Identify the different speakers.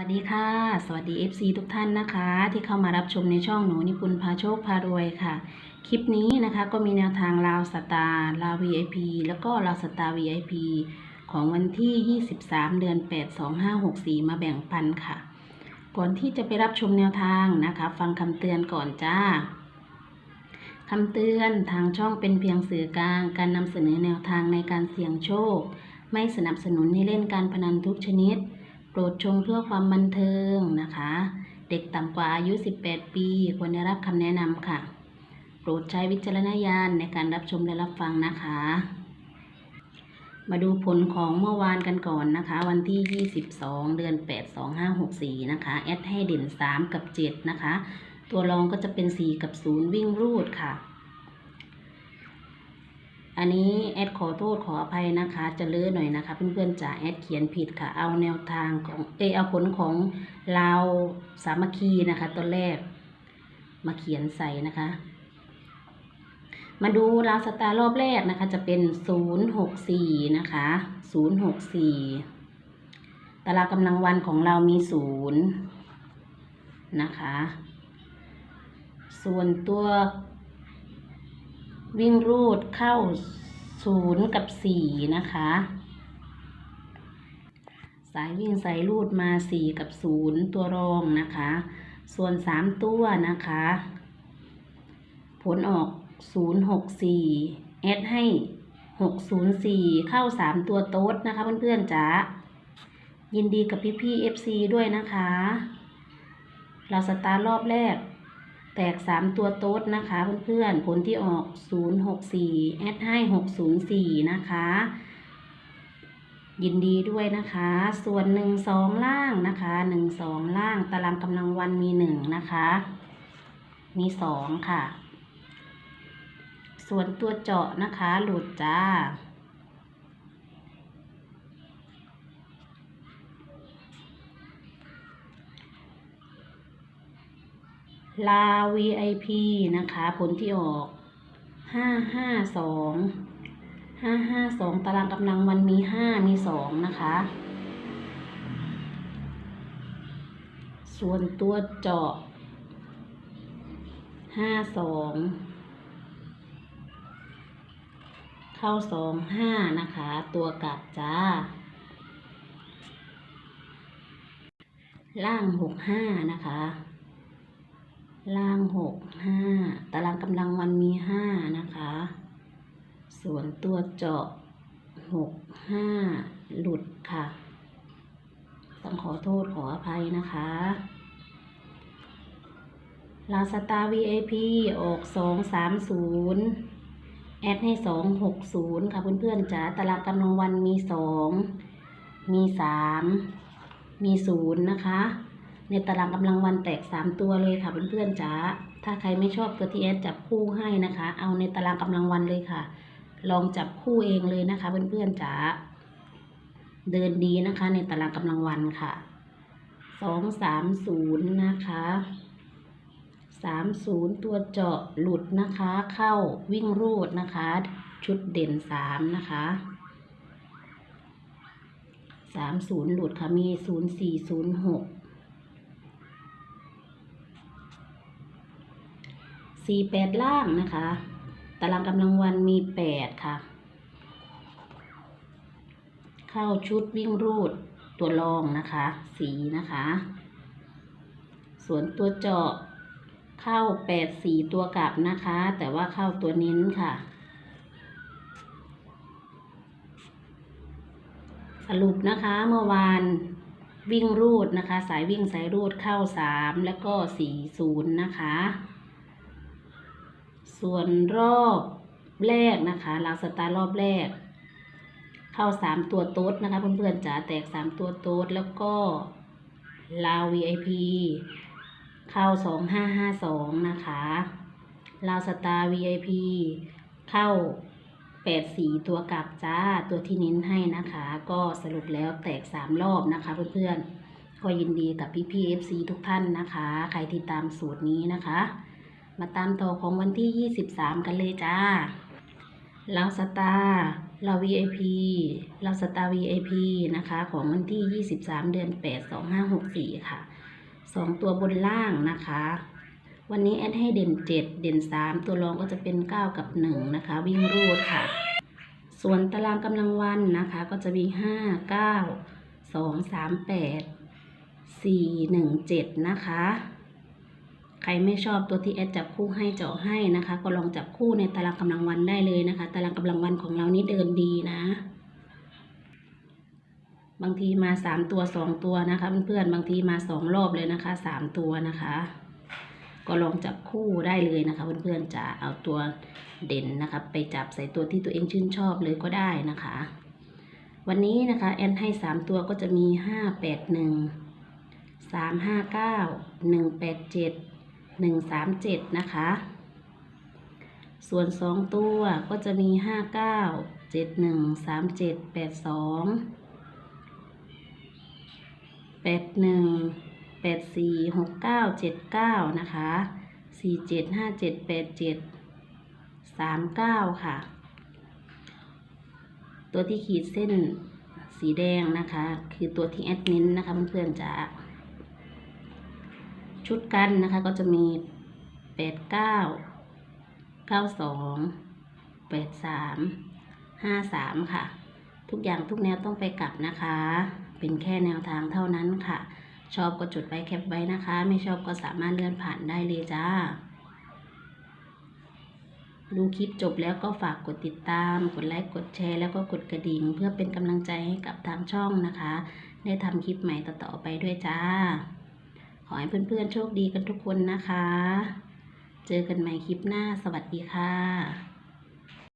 Speaker 1: วัสดีค่ะ สวัสดี FC ทุกท่านนะคะ ที่เข้ามารับชมในช่องหนูนิปุนพาโชคพารวยค่ะ คลิปนี้นะคะก็มีแนวทางลาวสตาร์ลาว VIP แล้วก็ลาวสตาร์ VIP ของวันที่ 23 เดือน 8 2564 มาแบ่งปันค่ะ ก่อนที่จะไปรับชมแนวทางนะคะ ฟังคำเตือนก่อนจ้าคำเตือนทางช่องเป็นเพียงสื่อกลาง การนำเสนอแนวทางในการเสี่ยงโชค ไม่สนับสนุนให้เล่นการพนันทุกชนิด ปรดชมเพื่อความบันเทิงนะคะ เด็กต่ำกว่าอายุ 18 ปี ควรได้รับคำแนะนำค่ะ โปรดใช้วิจารณญาณในการรับชมและรับฟังนะคะ มาดูผลของเมื่อวานกันก่อนนะคะ วันที่ 22 เดือน 8 2564 นะคะ แอดให้เด่น 3 กับ 7 นะคะ ตัวรองก็จะเป็น 4 กับ 0 วิ่งรูดค่ะ อันนี้แอดขอโทษขออภัยนะคะ จะเลื่อหน่อยนะคะ เพื่อนๆจะแอดเขียนผิดค่ะ เอาแนวทางของเออเอาผลของลาวสามัคคีนะคะตัวแรก มาเขียนใส่นะคะ มาดูลาวสตาร์รอบแรกนะคะ จะเป็น064นะคะ064ตารางกำลังวันของเรามี0นะคะ ส่วนตัว วิ่งรูดเข้าศูนย์กับสี่นะคะ สายวิ่งสายรูดมาสี่กับศูนย์ตัวรองนะคะ ส่วนสามตัวนะคะ ผลออกศูนย์หกสี่แอดให้หกศูนย์สี่เข้าสามตัวโต๊ดนะคะเพื่อนๆจ๋ายินดีกับพี่ๆ FC ด้วยนะคะ เราสตาร์รอบแรก แตก 3 ตัวโต๊ดนะคะ เพื่อนๆ ผลที่ออก 064แอดให้ 604 นะคะ ยินดีด้วยนะคะ ส่วน 1 2 ล่างนะคะ 1 2 ล่าง ตารางกำลังวันมี 1 นะคะ มี 2 ค่ะ ส่วนตัวเจาะนะคะ หลุดจ้า ลา VIP นะคะ ผลที่ออกห้าห้าสองห้าห้าสองตารางกำลังวันมีห้ามีสองนะคะ ส่วนตัวเจาะห้าสองเข้าสองห้านะคะ ตัวกลับจ้า ล่างหกห้านะคะ ล่างหกห้าตารางกำลังวันมีห้านะคะ ส่วนตัวเจาะหกห้าหลุดค่ะ ต้องขอโทษขออภัยนะคะลาสตาร์ VIP ออกสองสามศูนย์แอดให้สองหกศูนย์ค่ะเพื่อนๆจ๋าตารางกำลังวันมีสองมีสามมีศูนย์นะคะ ในตารางกำลังวันแตก 3 ตัวเลยค่ะเพื่อนๆจ๋าถ้าใครไม่ชอบตัวที่แอดจับคู่ให้นะคะ เอาในตารางกำลังวันเลยค่ะ ลองจับคู่เองเลยนะคะเพื่อนๆจ๋าเดินดีนะคะ ในตารางกำลังวันค่ะสองสามศูนย์นะคะสามศูนย์ตัวเจาะหลุดนะคะ เข้าวิ่งรูดนะคะ ชุดเด่นสามนะคะสามศูนย์หลุดค่ะมีศูนย์สี่ศูนย์หก สี่แปดล่างนะคะ ตารางกำลังวันมีแปดค่ะ เข้าชุดวิ่งรูดตัวรองนะคะ สีนะคะ ส่วนตัวเจาะเข้าแปดสีตัวกลับนะคะ แต่ว่าเข้าตัวเน้นค่ะ สรุปนะคะเมื่อวานวิ่งรูดนะคะ สายวิ่งสายรูดเข้าสามแล้วก็สีศูนย์นะคะ ส่วนรอบแรกนะคะลาวสตาร์รอบแรก เข้าสามตัวโต๊ดนะคะเพื่อนๆจ๋าแตกสามตัวโต๊ดแล้วก็ลาว VIP เข้าสองห้าห้าสองนะคะลาวสตาร์ VIP เข้าแปดสีตัวกลับจ้าตัวที่เน้นให้นะคะ ก็สรุปแล้วแตกสามรอบนะคะเพื่อนๆก็ยินดีกับพี่ๆ FC ทุกท่านนะคะ ใครที่ตามสูตรนี้นะคะ มาตามต่อของวันที่ 23 กันเลยจ้าลาสตาร์เรา VIP เราสตาร์ VIP นะคะ ของวันที่ 23 เดือน 8 2564 ค่ะ 2 ตัวบนล่างนะคะ วันนี้แอดให้เด่น 7 เด่น 3 ตัวรองก็จะเป็น 9 กับ 1 นะคะ วิ่งรูดค่ะ ส่วนตารางกำลังวันนะคะ ก็จะมี 5 9 2 3 8 4 1 7 นะคะ ใครไม่ชอบตัวที่แอดจับคู่ให้เจาะให้นะคะ ก็ลองจับคู่ในตารางกำลังวันได้เลยนะคะ ตารางกำลังวันของเรานี่เดินดีนะ บางทีมาสามตัวสองตัวนะคะเพื่อนๆบางทีมาสองรอบเลยนะคะสามตัวนะคะ ก็ลองจับคู่ได้เลยนะคะเพื่อนๆจะเอาตัวเด่นนะคะไปจับใส่ตัวที่ตัวเองชื่นชอบเลยก็ได้นะคะ วันนี้นะคะแอนให้สามตัวก็จะมีห้าแปดหนึ่งสามห้าเก้าหนึ่งแปดเจ็ด หนึ่งสามเจ็ดนะคะ ส่วนสองตัวก็จะมีห้าเก้าเจ็ดหนึ่งสามเจ็ดแปดสองแปดหนึ่งแปดสี่หกเก้าเจ็ดเก้านะคะสี่เจ็ดห้าเจ็ดแปดเจ็ดสามเก้าค่ะ ตัวที่ขีดเส้นสีแดงนะคะ คือตัวที่แอดมินนะคะเพื่อนๆจะ ชุดกันนะคะก็จะมีแปดเก้าเก้าสองแปดสามห้าสามค่ะ ทุกอย่างทุกแนวต้องไปกลับนะคะ เป็นแค่แนวทางเท่านั้นค่ะ ชอบก็จุดไว้แคปไว้นะคะ ไม่ชอบก็สามารถเลื่อนผ่านได้เลยจ้าดูคลิปจบแล้วก็ฝากกดติดตาม กดไลค์กดแชร์แล้วก็กดกระดิ่ง เพื่อเป็นกำลังใจให้กับทางช่องนะคะ ได้ทำคลิปใหม่ต่อๆไปด้วยจ้า ขอให้เพื่อนๆโชคดีกันทุกคนนะคะ เจอกันใหม่คลิปหน้า สวัสดีค่ะ